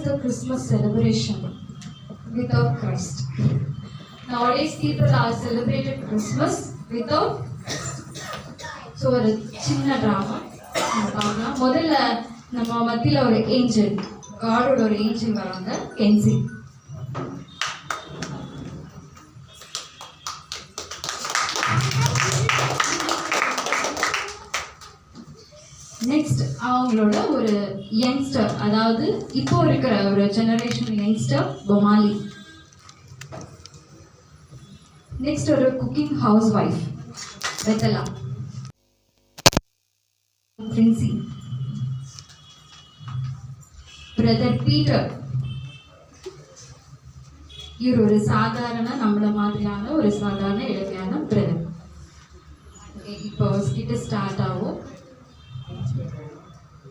What is the Christmas celebration without nowadays people are celebrated Christmas without so ஒரு சின்ன drama பார்க்கலாம். முதல்ல நம்ம மத்தியில் ஒரு ஏஞ்சல் காடோட ஒரு ஏஞ்சல் வராங்க கென்சி அவங்களோட ஒரு யங்ஸ்டர் அதாவது இப்போ இருக்கிற ஒரு ஜெனரேஷன் யங்ஸ்டர் பொமாலி நெக்ஸ்ட் ஒரு குக்கிங் ஹவுஸ் ஒய்ஃப் வெத்தலா. பிரின்சி பிரதர் பீட்டர் இவர் ஒரு சாதாரண நம்மள மாதிரியான ஒரு சாதாரண இளமையான பிரதர் இப்போ கிட்ட ஸ்டார்ட் ஆகும்.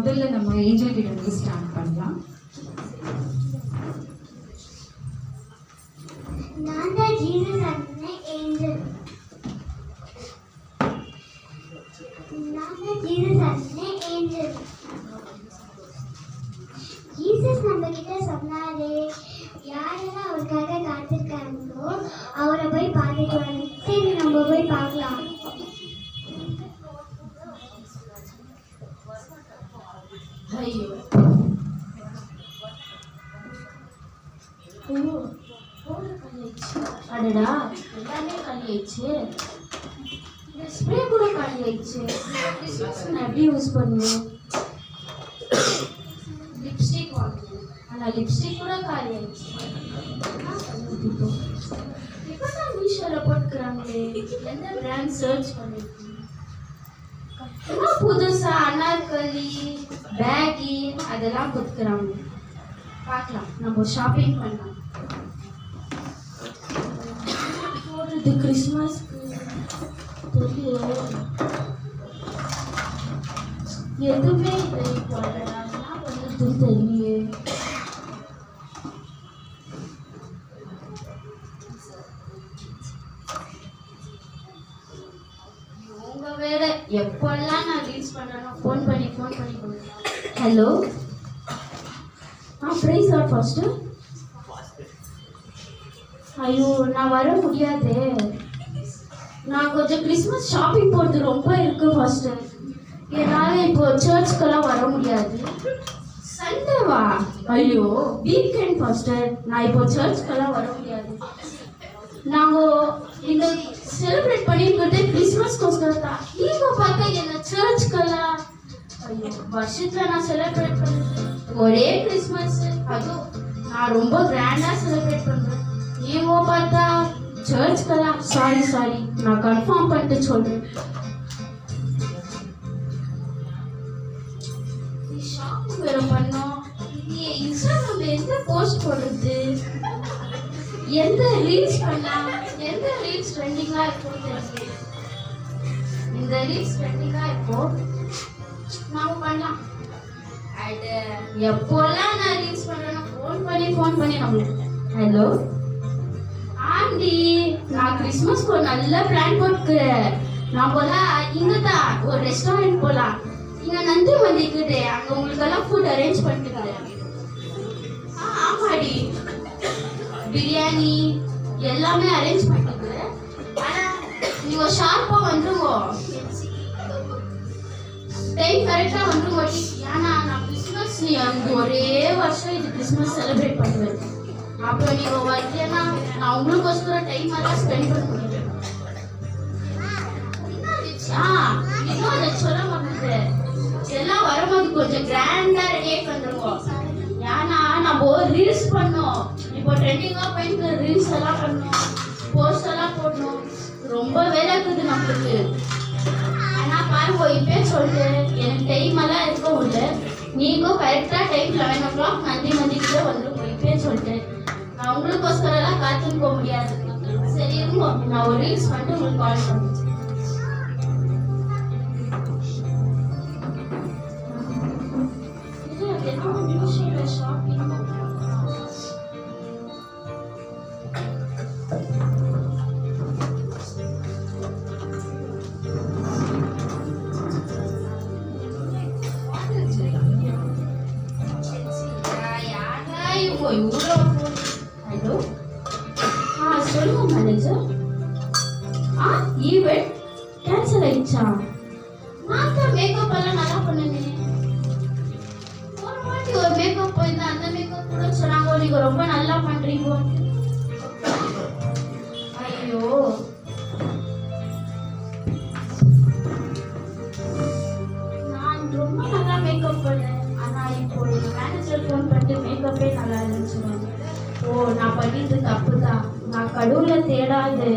முதல்ல நம்ம ஏஞ்சல் கிட்ட இருந்து ஸ்டார்ட் பண்ணலாம். நான் தான் ஜீசஸ் அண்ணன் ஏஞ்சல். நான் தான் ஜீசஸ் அண்ணன் ஏஞ்சல். ஜீசஸ் நம்ம கிட்ட சொன்னாரு யாரெல்லாம் அவருக்காக காத்திருக்காங்களோ அவரை போய் பார்த்துட்டு புதுசா அனார்கலி பேகி அதெல்லாம் கொடுக்குறாங்க. பார்க்கலாம். நம்ம ஷாப்பிங் பண்ணலாம். போடுறது கிறிஸ்மஸ்க்கு எதுவுமே இல்லை. இப்போ அடடா, என்ன பண்ணுறது எப்பெல்லாம் நான் ஹலோ ஆ ப்ரைஸ் ஆர் ஃபர்ஸ்ட் ஐயோ நான் வர முடியாதே. நான் கொஞ்சம் கிறிஸ்மஸ் ஷாப்பிங் போகிறது ரொம்ப இருக்குது ஃபர்ஸ்ட் என்னால் இப்போ சர்ச்சுக்கெல்லாம் வர முடியாது. சண்டேவா ஐயோ வீக்கெண்ட் ஃபர்ஸ்ட் நான் இப்போ சர்ச்சுக்கெல்லாம் வர முடியாது. நாங்கள் இந்த செலிப்ரேட் பண்ணிருக்கிறது கிறிஸ்மஸ் கோஸ்டர் தான். நீங்கள் பார்த்தா என்ன சர்ச்சுக்கெல்லாம் வருஷத்துல நான் செலிப்ரேட் பண்ணுறது ஒரே கிறிஸ்மஸ் அதுவும் நான் ரொம்ப கிராண்டா செலிப்ரேட் பண்றேன். நீங்க பார்த்தா சர்ச்சுக்கெல்லாம் சாரி சாரி நான் கன்ஃபார்ம் பண்ணிட்டு சொல்றேன். ஷாப்பிங் வேற பண்ணோம். நீ இன்ஸ்டாகிராம்ல எந்த போஸ்ட் போடுறது? எந்த ரீல்ஸ் பண்ணலாம்? எந்த ரீல்ஸ் ட்ரெண்டிங்காக இப்போ இந்த ரீல்ஸ் ட்ரெண்டிங்காக இருக்கும் நாம பண்ணலாம் அட எப்போல்லாம் நான் ரீல்ஸ் பண்றேன்னா ஃபோன் பண்ணி ஃபோன் பண்ணி நம்மளுக்கு ஹலோ ஆண்டி நான் கிறிஸ்மஸ்க்கு ஒரு நல்ல பிளான் போட்டுக்கிறேன் நான் போலாம் இங்க தான் ஒரு ரெஸ்டாரண்ட் போலாம். இங்க நந்தி மந்திக்குது அங்க உங்களுக்கெல்லாம் ஃபுட் அரேஞ்ச் பண்ணிட்டு ஆ ஆமாடி. பிரியாணி எல்லாமே அரேஞ்ச் பண்ணிட்டு. ஆனா நீங்க ஷார்ப்பா வந்துருங்க. டைம் கரெக்டாக வந்துருவாடி ஏன்னா நான் கிறிஸ்மஸ் அந்த ஒரே வருஷம் இது கிறிஸ்மஸ் செலிப்ரேட் பண்ணுவேன். அப்போ நீங்கள் வரலன்னா நான் உங்களுக்கோசரம் டைம் எல்லாம் ஸ்பெண்ட் பண்ணுவேன் ஆ இன்னும் அதை சொல்ல மாட்டேங்குது எல்லாம் வரும்போது கொஞ்சம் கிராண்டாக ரெடியாக பண்ணுவோம். ஏன்னா நம்ம ரீல்ஸ் பண்ணோம். இப்போ ட்ரெண்டிங்காக போயிட்டு ரீல்ஸ் எல்லாம் பண்ணோம். போஸ்ட் எல்லாம் போடணும். ரொம்ப வேலை இருக்குது நம்மளுக்கு. மாதிரி போய் பேர் சொல்லிட்டு டைம் எல்லாம் இருக்க உண்டு. நீங்களும் கரெக்டாக time eleven o'clock Nandi மந்திக்கிட்ட வந்து போய் பேர் சொல்லிட்டு. நான் உங்களுக்கோஸ்கரெல்லாம் காத்துன்னு போக முடியாது. சரி இருங்க. நான் ஒரு ரீல்ஸ் பண்ணிட்டு உங்களுக்கு கால் பண்ணுறேன் பண்றீங்க? ஐயோ. நான் ரொம்ப நல்லா மேக்கப் பண்ணேன். ஆனா இப்போ மேனேஜர் ஃபோன் பண்ணிட்டு மேக்கப்பே நல்லா இருந்துச்சு. ஓ நான் பண்ணிட்டு தப்பு தான் நான் கடவுளை தேடாது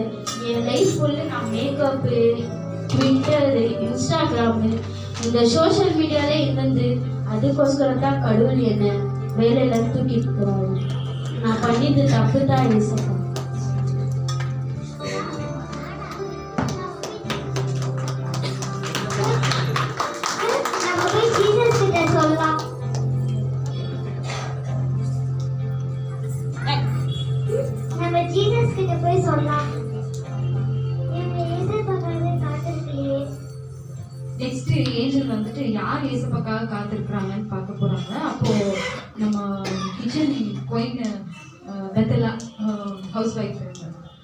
என் லைஃப் ஃபுல்லு நான் மேக்கப்பு ட்விட்டரு இன்ஸ்டாகிராமு இந்த சோஷியல் மீடியாலே இருந்து அதுக்கோசரம் தான் கடவுள் என்ன வேலையில தூக்கிட்டு போகிறோம் Majid Tafuta in Safar. Amen.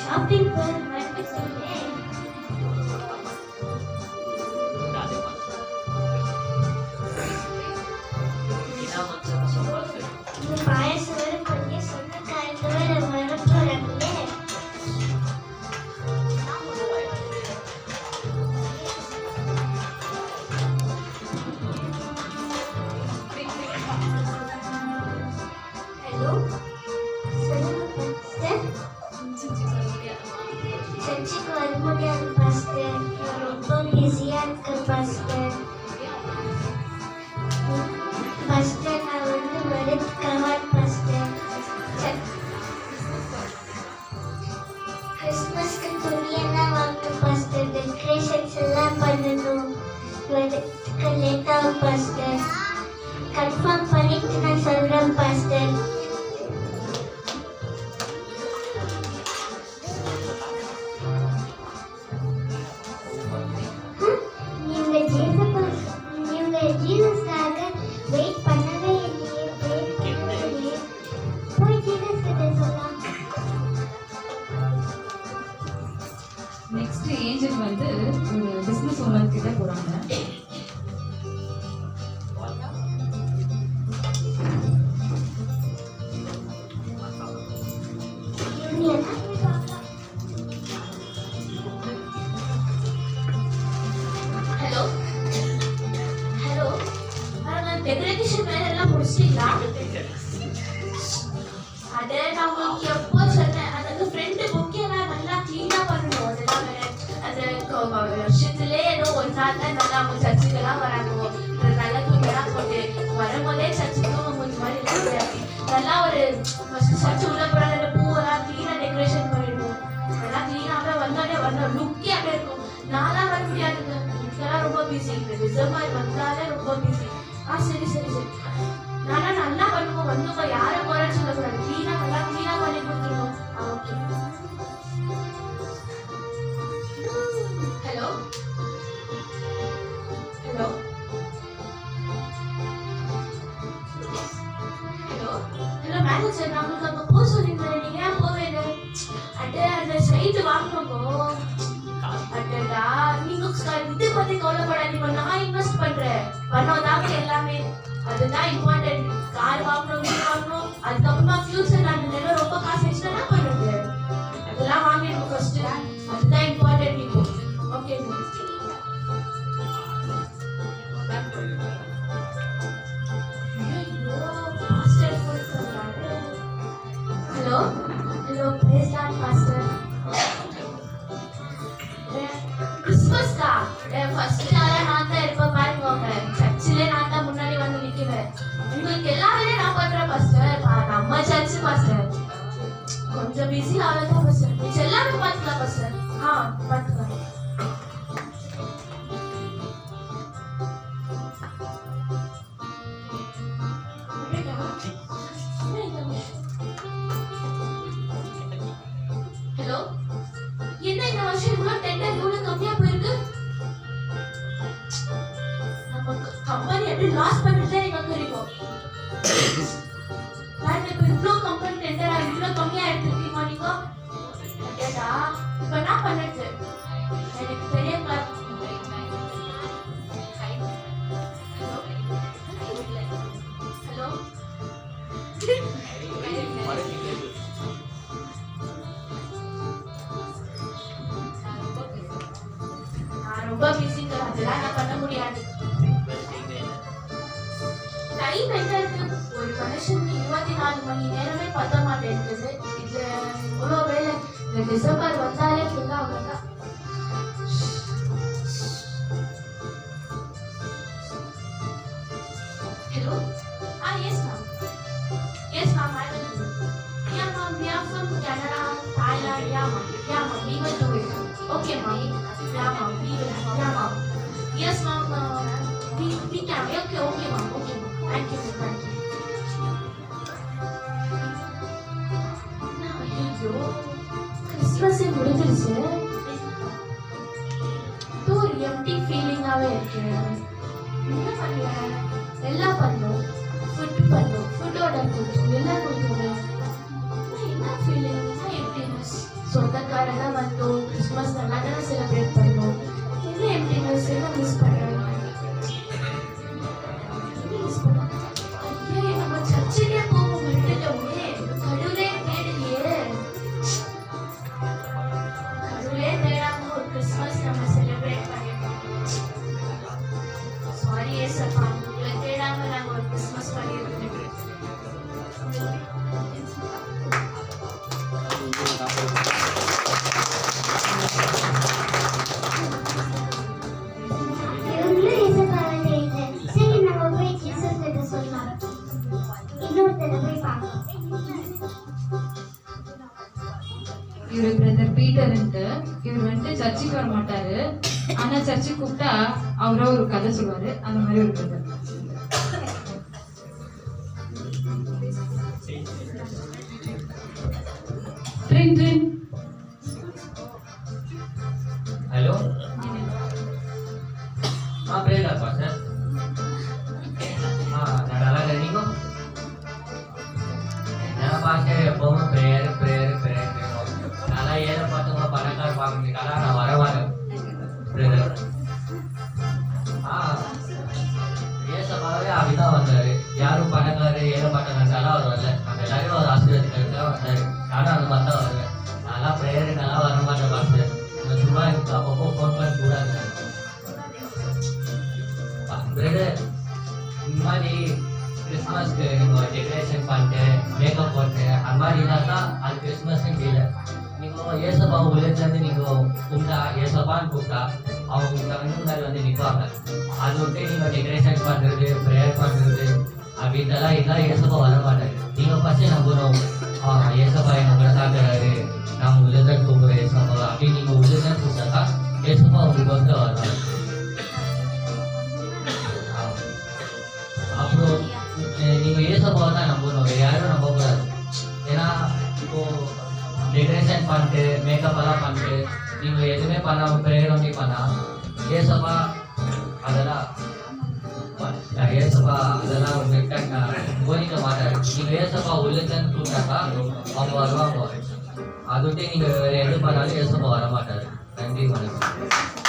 Shopping போறோம் Central Pastel. ねえ、அதோட லுக்கே அப்படி இருக்கும். நான்லாம் வர முடியாது இதெல்லாம் ரொம்ப பிஸி இந்த டிசம்பர் வந்தாலே ரொம்ப பிஸி ஆ சரி சரி சரி. நான்லாம் நல்லா பண்ணுவோம் வந்துக்கோ யாரை போறேன்னு சொல்லக்கூடாது. நீனா நல்லா பணம் தாங்க எல்லாமே அதுதான் இம்பார்ட்டன்ட் கார் வாங்கணும் வீடு வாங்கணும் அதுக்கப்புறமா ஃபியூச்சர் நான் ரொம்ப காசு बिज़ी हालत में पसंद है। चलना भी पतला बस हाँ। ரொம்ப பிஸிங்க அதெல்லாம் நான் பண்ண முடியாது டைம் என்ன இருக்கு ஒரு மனுஷனுக்கு இருபத்தி நாலு மணி நேரமே பத்த மாட்டேங்குது இதுல இவ்வளோ வேலை இந்த டிசம்பர் கதை சொல்லுவார் அந்த மாதிரி ஒரு கதை ட்ரின் ட்ரின். நீங்கள் பண்ணிட்டு மேக்கப் போட்டு அந்த மாதிரி இருந்தால் தான் அது கிறிஸ்மஸ்ன்னு இல்லை நீங்கள் ஏசப்பா உள்ளேருந்து நீங்கள் கூப்பிட்டா ஏசப்பான்னு கூப்பிட்டா அவங்க உங்க முன்னாடி வந்து நிற்பாங்க அது விட்டு நீங்கள் டெக்கரேஷன் பண்ணுறது ப்ரேயர் பண்ணுறது அப்படின்றலாம் இதெல்லாம் ஏசப்பா வர மாட்டாரு. நீங்கள் ஃபஸ்ட்டு நம்பணும். ஏசப்பா என்ன கூட தாக்குறாரு. நான் உள்ளதான் கூப்பிடுறேன் ஏசப்பா. அப்படின்னு நீங்கள் உள்ளதான் கூப்பிட்டா ஏசப்பா உங்களுக்கு வந்து வருவாங்க அஹ் தான் நம்பணும் வேறு யாரும் நம்பக்கூடாது. ஏன்னா இப்போது டெக்கரேஷன் பண்ணிட்டு மேக்கப் எல்லாம் பண்ணிட்டு நீங்கள் எதுவுமே பண்ணாமல் ப்ரேயர் ஒன்றி பண்ணால் ஏசப்பா அதெல்லாம் ஏசப்பா அதெல்லாம் உங்களுக்கு போதிக்க மாட்டாரு. நீங்கள் ஏசப்பா உள்ளுக்குன்னு கூப்பிட்டாக்கா அவங்க வருவாங்க அதை விட்டு நீங்கள் வேற எது பண்ணாலும் ஏசப்பா வர மாட்டாரு நன்றி வணக்கம்.